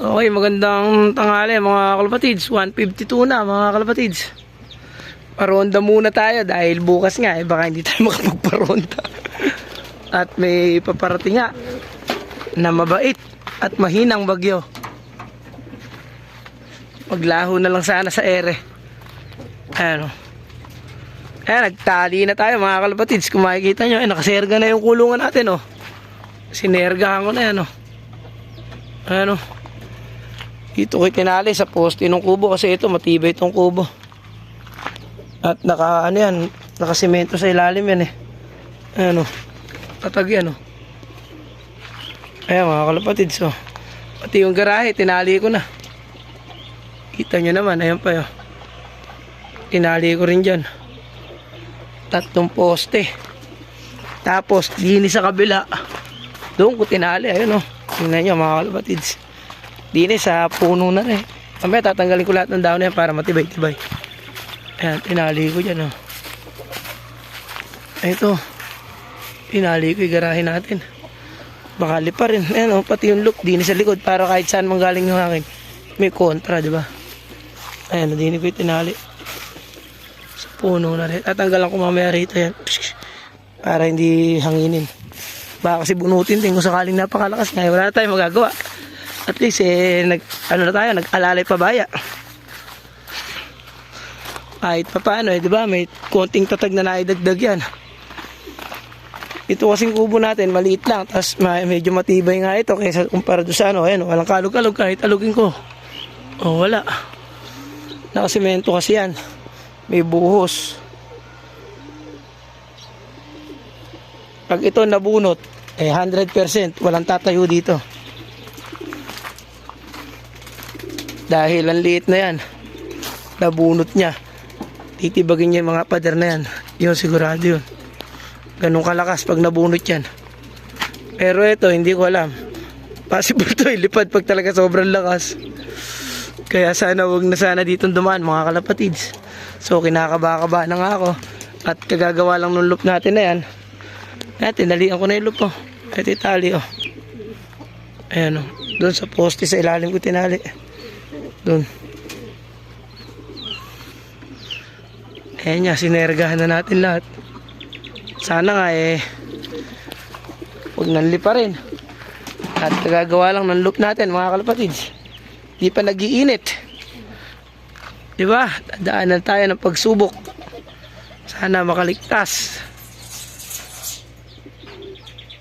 Okay, magandang tanghali mga kalapatids. 152 na mga kalapatids. Paronda muna tayo dahil bukas nga eh baka hindi tayo makapagparonda. at may paparating nga na mabait at mahinang bagyo. Maglaho na lang sana sa ere. Ano? Ayan, nagtali na tayo mga kalapatids. Kung makikita nyo, eh, nakaserga na yung kulungan natin, oh. Sinergahan ko na yan, oh. Ano? Dito ko tinali sa poste ng kubo kasi ito matibay itong kubo. At naka ano yan, nakasemento sa ilalim yan eh. Ano? Tatag yan oh. Ayan mga kalapatids oh. Pati yung garahe, tinali ko na. Kita nyo naman, ayan pa yun. Tinali ko rin dyan. Tatlong poste. Tapos, dini sa kabila. Doon ko tinali, ayun oh. Tingnan nyo mga kalapatids. Dini sa puno na rin. Mamaya tatanggalin ko lahat ng dahon na yan para matibay-tibay. Ayan, tinali ko dyan oh. Ito. Tinali ko garahe natin. Baka lipa rin. Ayan oh, pati yung look. Dini sa likod para kahit saan manggaling yung hangin. May kontra, di ba? Ayan, dini ko yung tinali. Sa puno na rin. Tatanggalan ko mamaya rito yan. Para hindi hanginin. Baka kasi bunutin din kung sakaling napakalakas nga. Wala na tayong magagawa. At least, eh, nag, ano na tayo, nag-alalay pabaya. Kahit pa paano, eh, di ba? May konting tatag na naidagdag yan. Ito kasing kubo natin, maliit lang. Tapos medyo matibay nga ito kaysa kumpara doon sa ano. Ayan, walang kalog-kalog kahit alugin ko. Oh, wala. Nakasimento kasi yan. May buhos. Pag ito nabunot, eh 100% walang tatayo dito. Dahil ang liit na yan, nabunot niya. Titibagin niya yung mga pader na yan. Yun, sigurado yun. Ganun kalakas pag nabunot yan. Pero ito, hindi ko alam. Possible to, ilipad pag talaga sobrang lakas. Kaya sana wag na sana dito dumaan mga kalapatids. So kinakaba-kaba na nga ako. At kagagawa lang ng loop natin na yan. Ayan, tinalian ko na yung loop oh. Ito yung tali oh. Ayan oh. Doon sa poste sa ilalim ko tinali. Doon. Ayan nga, sinergahan na natin lahat. Sana nga eh, huwag nanli pa rin. At kagagawa lang ng loop natin mga kalapatids. Di pa nagiinit. Di ba? Daanan tayo ng pagsubok. Sana makaligtas.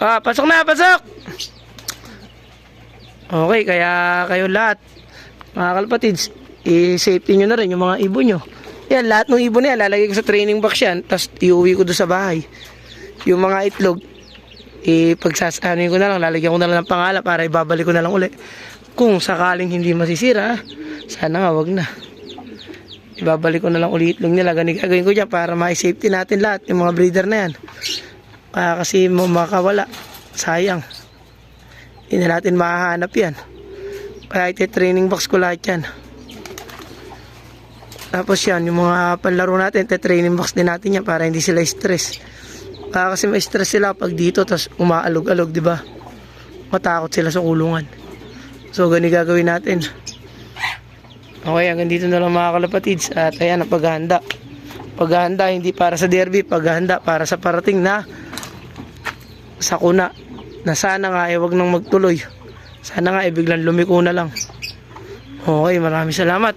Ah, pasok na, pasok! Okay, kaya kayo lahat, mga kalapatids, i-safety nyo na rin yung mga ibon nyo. Yan, lahat ng ibon na yan, lalagay ko sa training box yan, tapos iuwi ko doon sa bahay. Yung mga itlog, ipagsasanin ko na lang, lalagyan ko na lang ng pangalan para ibabalik ko na lang uli. Kung sakaling hindi masisira, sana nga wag na. Ibabalik ko na lang ulit itlog nila. Ganun gagawin ko dyan para ma-safety natin lahat, yung mga breeder na yan. Kaya kasi makawala. Sayang. Hindi na natin mahahanap yan. Kaya iti-training box ko lahat yan. Tapos yan, yung mga panlaro natin, iti-training box din natin yan para hindi sila stress. Kaya kasi may stress sila pag dito, tapos umaalog-alog, di ba? Matakot sila sa kulungan. So, gani gagawin natin. Okay, hanggang dito na lang mga kalapatids. At ayan, ang paghahanda. Paghahanda, hindi para sa derby, paghahanda para sa parating na sakuna na sana nga ay wag nang magtuloy. Sana nga ay biglang lumiko na lang. Okay, maraming salamat.